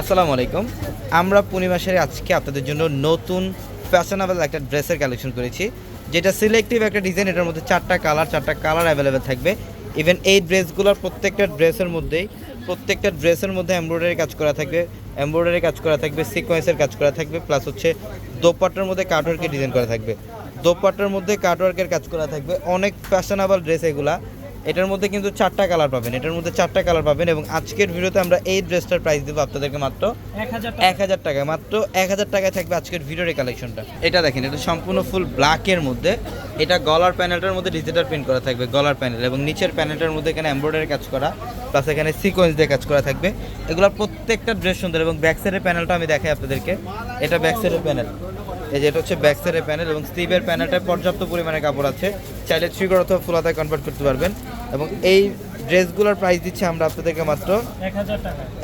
আসসালামু আলাইকুম। আমরা পূর্ণিমাসের আজকে আপনাদের জন্য নতুন ফ্যাশনেবল একটা ড্রেসের কালেকশন করেছি, যেটা সিলেক্টিভ একটা ডিজাইন এটার মধ্যে চারটা কালার চারটা কালার অ্যাভেলেবেল থাকবে। ইভেন এই ড্রেসগুলোর প্রত্যেকটা ড্রেসের মধ্যেই, প্রত্যেকটা ড্রেসের মধ্যে এমব্রয়ডারি কাজ করা থাকবে। এমব্রয়ডারি কাজ করা থাকবে সিকোয়েন্সের কাজ করা থাকবে প্লাস হচ্ছে দোপাট্টার মধ্যে কাটওয়ার্কের ডিজাইন করা থাকবে। দোপাট্টার মধ্যে কাটওয়ার্কের কাজ করা থাকবে। অনেক ফ্যাশনেবল ড্রেস এগুলা। এটার মধ্যে কিন্তু চারটা কালার পাবেন। এটার মধ্যে চারটা কালার পাবেন এবং আজকের ভিডিওতে আমরা এই ড্রেসটার প্রাইস দেবো আপনাদেরকে মাত্র এক হাজার টাকা। মাত্র এক হাজার টাকায় থাকবে আজকের ভিডিওর এই কালেকশনটা এটা দেখেন এটা সম্পূর্ণ ফুল ব্ল্যাকের মধ্যে। এটা গলার প্যানেলটার মধ্যে ডিজিটাল প্রিন্ট করা থাকবে গলার প্যানেল এবং নিচের প্যানেলটার মধ্যে এখানে এমব্রয়ডারি কাজ করা প্লাস এখানে সিকোয়েন্স দিয়ে কাজ করা থাকবে। এগুলো প্রত্যেকটা ড্রেস সুন্দর এবং ব্যাক সাইডের প্যানেলটা আমি দেখাই আপনাদেরকে। এটা ব্যাক সাইডের প্যানেল এই যে এটা হচ্ছে ব্যাক সাইডের প্যানেল এবং স্লিভের প্যানেলটায় পর্যাপ্ত পরিমাণে কাপড় আছে। চাইলে থ্রিকর অথবা ফুলাতায় কনভার্ট করতে পারবেন এবং এই ড্রেসগুলোর প্রাইস দিচ্ছে আমরা আপনাদেরকে মাত্র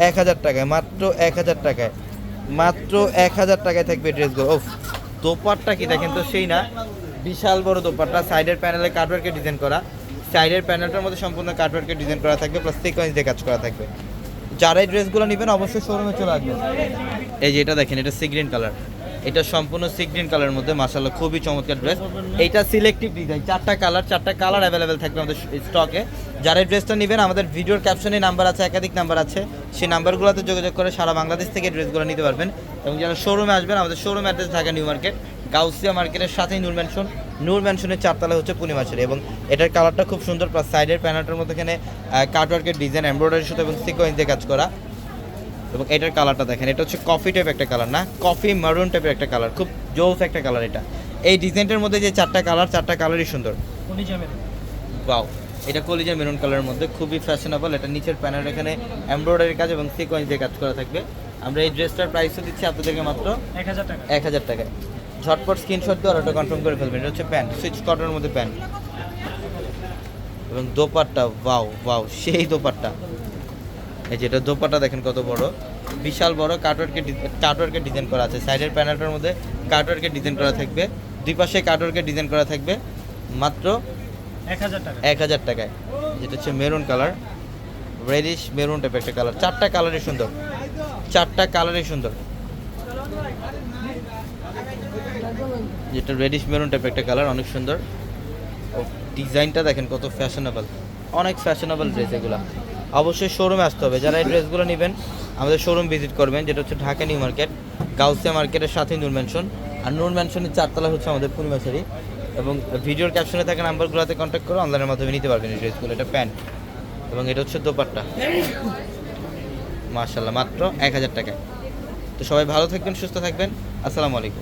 এক হাজার টাকায়। মাত্র এক হাজার টাকায়। মাত্র এক হাজার টাকায় থাকবে ড্রেসগুলো। ওফ দোপাট্টা কি দেখেন তো সেই না? বিশাল বড় দোপাট্টা। সাইডের প্যানেলে কাটওয়ার্কের ডিজাইন করা। সাইডের প্যানেলটার মধ্যে সম্পূর্ণ কাটওয়ার্কের ডিজাইন করা থাকবে প্লাস সিকোয়েন্স দিয়ে কাজ করা থাকবে। যারা এই ড্রেসগুলো নেবেন অবশ্যই শোরুমে চলে আসবেন। এই যে এটা দেখেন এটা সি গ্রিন কালার এটা সম্পূর্ণ সি গ্রিন কালারের মধ্যে মাসাল্লাহ খুবই চমৎকার ড্রেস এটা সিলেক্টিভ ডিজাইন চারটা কালার চারটা কালার অ্যাভেলেবেল থাকবে আমাদের স্টকে যারা এই ড্রেসটা নেবেন, আমাদের ভিডিওর ক্যাপশনে নাম্বার আছে, একাধিক নাম্বার আছে। সেই নাম্বারগুলোতে যোগাযোগ করে সারা বাংলাদেশ থেকে ড্রেসগুলো নিতে পারবেন। এবং যারা শোরুমে আসবেন, আমাদের showroom address Dhaka new market, Gausia মার্কেটের সাথেই নূর ম্যানশন নূর ম্যানশনের চারতলা হচ্ছে পূর্ণিমাসের এবং এটার কালারটা খুব সুন্দর প্লাস সাইডের প্যানেলটার মধ্যে এখানে কাটওয়ার্কের ডিজাইন এমব্রয়ডারির সাথে এবং সিকোয়েন্স কাজ করা। এবং এটার কালারটা দেখেন এটা হচ্ছে কফি টাইপ একটা কালার না? কফি মারুন টাইপের একটা কালার খুব জোস একটা কালার এটা। এই ডিজাইনটার মধ্যে যে চারটা কালার চারটা কালারই সুন্দর। ওয়াও এটা কলিজা মেরুন কালারের মধ্যে খুবই ফ্যাশনেবল এটা নিচের প্যানেল এখানে এমব্রয়ডারি কাজ এবং সিকোয়েন্স দিয়ে কাজ করা থাকবে। আমরা এই ড্রেসটার প্রাইসও দিচ্ছি আপনাদেরকে মাত্র এক হাজার টাকা। এক হাজার টাকায়। ঝটপট স্ক্রিনশট দিয়ে অর্ডারটা কনফার্ম করে ফেলবেন এটা হচ্ছে প্যান্ট সুইচ কটনের মধ্যে প্যান্ট এবং দোপাট্টা ওয়াও ওয়াও সেই দোপাট্টা। এই যেটা দোপাটা দেখেন কত বড়। বিশাল বড় কাটওয়ার্কের কাটওয়ার্কের ডিজাইন করা আছে। সাইডের প্যানেলটার মধ্যে কাটওয়ার্কের ডিজাইন করা থাকবে। দুই পাশে কাটওয়ার্কের ডিজাইন করা থাকবে মাত্র এক হাজার টাকা। এক হাজার টাকায়। যেটা হচ্ছে মেরুন কালার রেডিশ মেরুন টাইপের একটা কালার চারটা কালারই সুন্দর। চারটা কালারই সুন্দর। যেটা রেডিশ মেরুন টাইপের একটা কালার অনেক সুন্দর। ও ডিজাইনটা দেখেন কত ফ্যাশনেবল অনেক ফ্যাশনেবল ড্রেস এগুলো। অবশ্যই শোরুমে আসতে হবে। যারা এই ড্রেসগুলো নেবেন, আমাদের শোরুম ভিজিট করবেন, যেটা হচ্ছে ঢাকা নিউ মার্কেট, গাউসিয়া মার্কেটের সাথে নূর ম্যানশন আর নূর ম্যানশনের চারতলা হচ্ছে আমাদের পূর্ণিমাশারি এবং ভিডিওর ক্যাপশনে থাকা নাম্বারগুলোতে কন্ট্যাক্ট করে অনলাইনের মাধ্যমে নিতে পারবেন এই ড্রেসগুলো এটা প্যান্ট এবং এটা হচ্ছে দোপাট্টা। মার্শাল্লাহ মাত্র এক হাজার টাকায়। তো সবাই ভালো থাকবেন, সুস্থ থাকবেন। আসসালামু আলাইকুম।